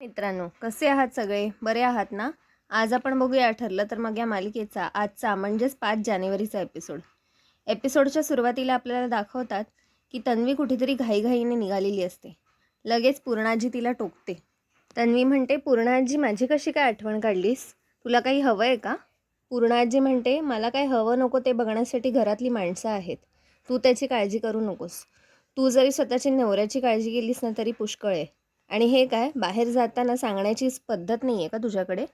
मित्रांनो कसे आहात सगळे? बरे आहात ना? आज आपण बघूया ठरलं तर मग या मालिकेचा आजचा म्हणजेच पाच जानेवारीचा एपिसोड एपिसोडच्या सुरुवातीला आपल्याला दाखवतात की तन्वी कुठेतरी घाईघाईने निघालेली असते. लगेच पूर्णाजी तिला टोकते. तन्वी म्हणते पूर्णाजी माझी कशी काय आठवण काढलीस? तुला काही हवं आहे का? पूर्णाजी म्हणते मला काय हवं नको ते बघण्यासाठी घरातली माणसं आहेत. तू त्याची काळजी करू नकोस. तू जरी स्वतःची नवऱ्याची काळजी केलीस ना तरी पुष्कळ आहे. आणि हे काय बाहेर जाताना सांगण्याचीच पद्धत नाही आहे का तुझ्याकडे?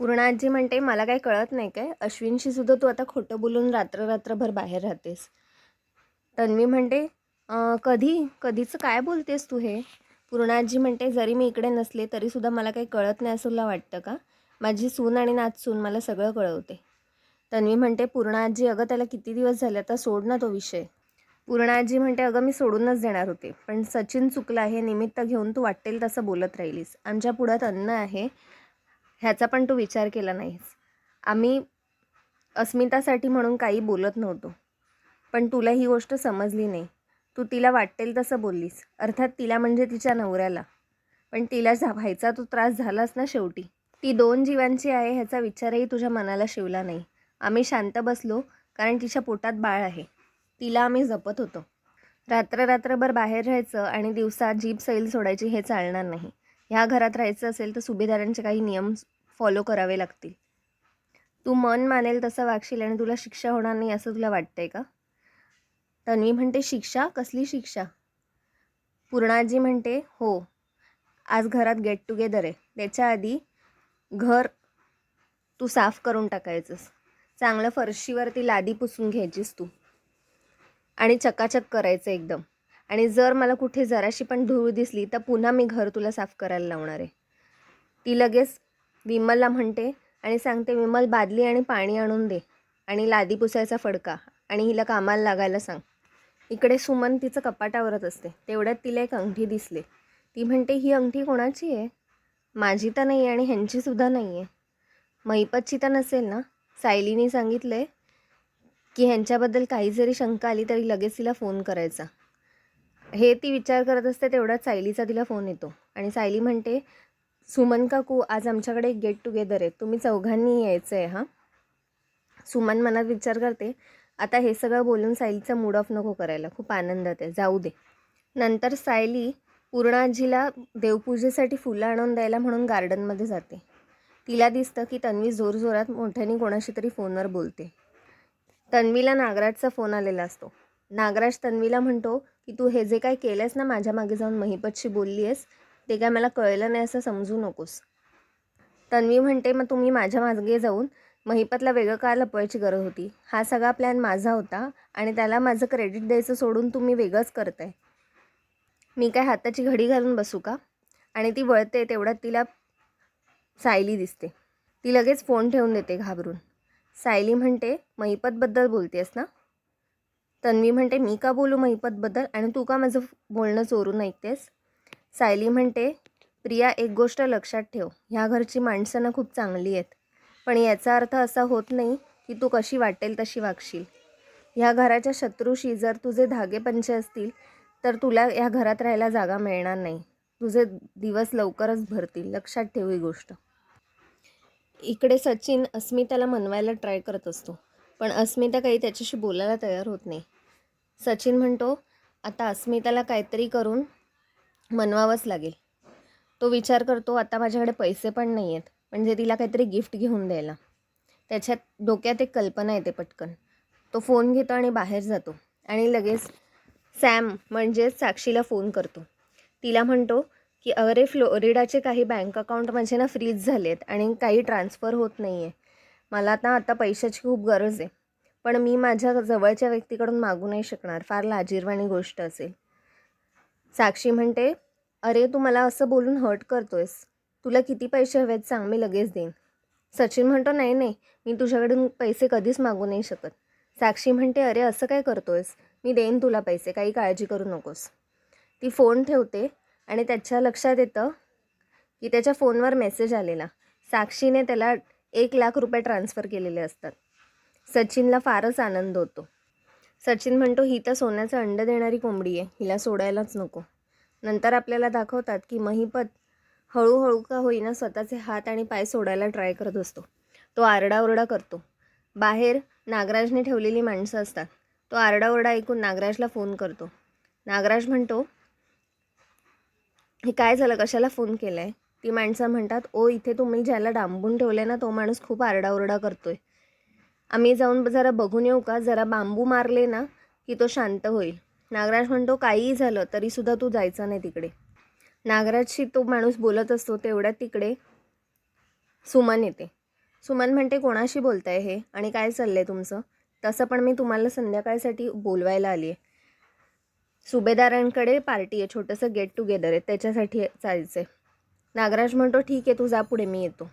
पूर्ण आजी म्हणते मला काही कळत नाही काय अश्विनशी सुद्धा तू आता खोटं बोलून रात्र रात्रभर बाहेर राहतेस. तन्वी म्हणते कधी? कधीचं काय बोलतेस तू हे? पूर्णाजी म्हणते जरी मी इकडे नसले तरीसुद्धा मला काही कळत नाही असं वाटतं का? माझी सून आणि नाचसून मला सगळं कळवते. तन्वी म्हणते पूर्णाजी अगं त्याला किती दिवस झाले आता? सोड ना तो विषय. पूर्णाजी म्हणते अगं मी सोडूनच देणार होते पण सचिन चुकला हे निमित्त घेऊन तू वाटेल तसं बोलत राहिलीस. आमच्या पुढ्यात अन्न आहे ह्याचा पण तू विचार केला नाहीस. आम्ही अस्मितासाठी म्हणून काही बोलत नव्हतो पण तुला ही गोष्ट समजली नाही. तू तिला वाटेल तसं बोललीस. अर्थात तिला म्हणजे तिच्या नवऱ्याला. पण तिला झा व्हायचा तो त्रास झालाच ना शेवटी. ती दोन जीवांची आहे ह्याचा विचारही तुझ्या मनाला शिवला नाही. आम्ही शांत बसलो कारण तिच्या पोटात बाळ आहे. तिला आम्ही जपत होतो. रात्र रात्रभर बाहेर राहायचं आणि दिवसा जीप सैल सोडायची हे चालणार नाही. ह्या घरात राहायचं असेल तर सुभेदारांचे काही नियम फॉलो करावे लागतील. तू मन मानेल तसं वागशील आणि तुला शिक्षा होणार नाही असं तुला वाटतंय का? तन्वी म्हणते शिक्षा? कसली शिक्षा? पूर्णाजी म्हणते हो आज घरात गेट टुगेदर आहे. त्याच्या आधी घर तू साफ करून टाकायचंस. चांगलं फरशीवरती लादी पुसून घ्यायचीस तू. आणि चकाचक करायचं एकदम. आणि जर मला कुठे जराशी पण धूळ दिसली तर पुन्हा मी घर तुला साफ करायला लावणार आहे. ती लगेच विमलला म्हणते आणि सांगते विमल बादली आणि पाणी आणून दे आणि लादी पुसायचा फडका आणि हिला कामाला लागायला सांग. इकडे सुमन तिचं कपाटावरच असते. तेवढ्यात तिला एक अंगठी दिसली. ती म्हणते ही अंगठी कोणाची आहे? माझी तर नाही आहे आणि ह्यांचीसुद्धा नाही आहे. महिपतची तर नसेल ना? सायलीने सांगितलं आहे की ह्यांच्याबद्दल काही जरी शंका आली तरी लगेच तिला फोन करायचा. हे ती विचार करत असते तेवढ्याच सायलीचा तिला फोन येतो. आणि सायली म्हणते सुमन काकू आज आमच्याकडे एक गेट टुगेदर आहे. तुम्ही चौघांनी यायचं आहे हां? सुमन मनात विचार करते आता हे सगळं बोलून सायलीचा मूड ऑफ नको करायला. खूप आनंदात आहे. जाऊ दे. नंतर सायली पूर्णाजीला देवपूजेसाठी फुलं आणून द्यायला म्हणून गार्डनमध्ये जाते. तिला दिसतं की तन्वी जोरजोरात मोठ्याने कोणाशी तरी फोनवर बोलते. तन्वीला नागराजचा फोन आलेला असतो. नागराज तन्वीला म्हणतो की तू हे जे काय केलंस ना माझ्या मागे जाऊन महिपतशी बोलली आहेस ते काय मला कळलं नाही असं समजू नकोस. तन्वी म्हणते मग तुम्ही माझ्या मागे जाऊन महिपतला वेगळं का लपवायची गरज होती? हा सगळा प्लॅन माझा होता आणि त्याला माझं क्रेडिट द्यायचं सोडून तुम्ही वेगळंच करताय. मी काय हाताची घडी घालून बसू का? आणि ती वळते तेवढ्यात तिला सायली दिसते. ती लगेच फोन ठेवून देते घाबरून. सायली म्हणते महिपतबद्दल बोलतेस ना? तन्वी म्हणते मी का बोलू महिपतबद्दल आणि तू का माझं बोलणं चोरून ऐकतेस? सायली म्हणते प्रिया एक गोष्ट लक्षात ठेव. ह्या घरची माणसं ना खूप चांगली आहेत. पण याचा अर्थ असा होत नाही की तू कशी वाटेल तशी वागशील. ह्या घराच्या शत्रूशी जर तुझे धागेपंचे असतील तर तुला या घरात राहायला जागा मिळणार नाही. तुझे दिवस लवकरच भरतील. लक्षात ठेव ही गोष्ट. इकडे सचिन अस्मिताला मनवायला ट्राय करत असतो. पण अस्मिता काही त्याच्याशी बोलायला तयार होत नाही. सचिन म्हणतो आता अस्मिताला काहीतरी करून मनवावंच लागेल. तो विचार करतो आता माझ्याकडे पैसे पण नाही आहेत म्हणजे तिला काहीतरी गिफ्ट घेऊन द्यायला. त्याच्यात डोक्यात एक कल्पना येते पटकन. तो फोन घेतो आणि बाहेर जातो. आणि लगेच सॅम म्हणजेच साक्षीला फोन करतो. तिला म्हणतो की अरे फ्लोरिडाचे काही बँक अकाउंट माझे ना फ्रीज झाले आहेत आणि काही ट्रान्सफर होत नाही आहे मला आता आता पैशाची खूप गरज आहे. पण मी माझ्या जवळच्या व्यक्तीकडून मागू नाही शकणार. फार लाजीरवाणी गोष्ट असेल. साक्षी म्हणते अरे तू मला असं बोलून हर्ट करतोयस. तुला किती पैसे हवेत सांग मी लगेच देईन. सचिन म्हणतो नाही नाही मी तुझ्याकडून पैसे कधीच मागू नाही शकत. साक्षी म्हणते अरे असं काय करतोयस? मी देईन तुला पैसे काही काळजी करू नकोस. ती फोन ठेवते. आणि त्याच्या लक्षात येतं की त्याच्या फोनवर मेसेज आलेला. साक्षीने त्याला एक लाख रुपये ट्रान्सफर केलेले असतात. सचिनला फारच आनंद होतो. सचिन म्हणतो ही तर सोन्याचं अंड देणारी कोंबडी आहे. हिला सोडायलाच नको. नंतर आपल्याला दाखवतात की महिपत हळूहळू का होईना स्वतःचे हात आणि पाय सोडायला ट्राय करत असतो. तो आरडाओरडा करतो. बाहेर नागराजने ठेवलेली माणसं असतात. तो आरडाओरडा ऐकून नागराजला फोन करतो. नागराज म्हणतो हे काय झालं? कशाला फोन केला आहे ती माणसं म्हणतात ओ इथे तुम्ही ज्याला डांबून ठेवलं ना तो माणूस खूप आरडाओरडा करतो आहे आम्ही जाऊन जरा बघून येऊ का? जरा बांबू मारले ना की तो शांत होईल. नागराज म्हणतो काहीही झालं तरीसुद्धा तू जायचं नाही तिकडे. नागराजशी तो माणूस बोलत असतो तेवढ्यात तिकडे सुमन येते. सुमन म्हणते कोणाशी बोलताय हे? आणि काय चाललंय तुमचं? तसं पण मी तुम्हाला संध्याकाळसाठी बोलवायला आली आहे सुभेदारांकडे पार्टी आहे छोटंसं गेट टुगेदर आहे त्याच्यासाठी जायचं आहे नागराज म्हणतो ठीक आहे तू जा पुढे मी येतो.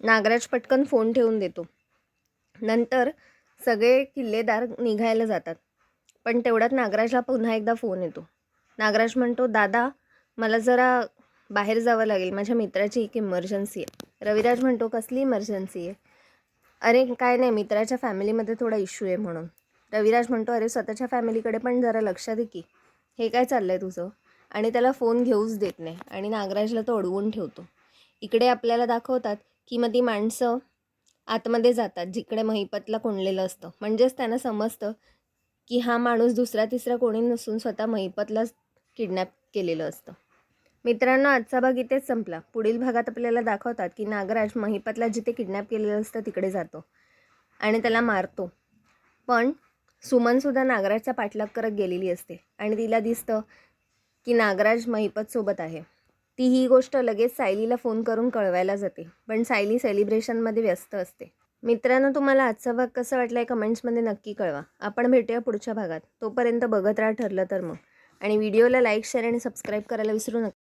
नागराज पटकन फोन ठेवून देतो. नंतर सगळे किल्लेदार निघायला जातात. पण तेवढ्यात नागराजला पुन्हा एकदा फोन येतो. नागराज म्हणतो दादा मला जरा बाहेर जावं लागेल. माझ्या मित्राची एक इमर्जन्सी आहे. रविराज म्हणतो कसली इमर्जन्सी आहे? अरे काय नाही मित्राच्या फॅमिलीमध्ये थोडा इश्यू आहे म्हणून. रविराज म्हणतो अरे स्वतःच्या फॅमिलीकडे पण जरा लक्ष दे की. हे काय चाललं आहे तुझं? आणि त्याला फोन घेऊच देत नाही आणि नागराजला तो अडवून ठेवतो. इकडे आपल्याला दाखवतात की मग ती माणसं आतमध्ये जातात जिकडे महिपतला कोंडलेलं असतं. म्हणजेच त्यांना समजतं की हा माणूस दुसरा तिसरा कोणी नसून स्वतः महिपतलाच किडनॅप केलेलं असतं. मित्रांनो आजचा भाग इथेच संपला. पुढील भागात आपल्याला दाखवतात की नागराज महिपतला जिथे किडनॅप केलेलं असतं तिकडे जातो. आणि त्याला मारतो. पण सुमनसुद्धा नागराजचा पाठलाग करत गेलेली असते आणि तिला दिसतं की नागराज महिपतसोबत आहे. ती ही गोष्ट लगेच सायलीला फोन करून कळवायला जाते पण सायली सेलिब्रेशनमध्ये व्यस्त असते. मित्रांनो तुम्हाला आजचा भाग कसा वाटला आहे कमेंट्समध्ये नक्की कळवा. आपण भेटूया पुढच्या भागात. तोपर्यंत बघत राहा ठरलं तर मग. आणि व्हिडिओला लाईक शेअर आणि सबस्क्राईब करायला विसरू नका.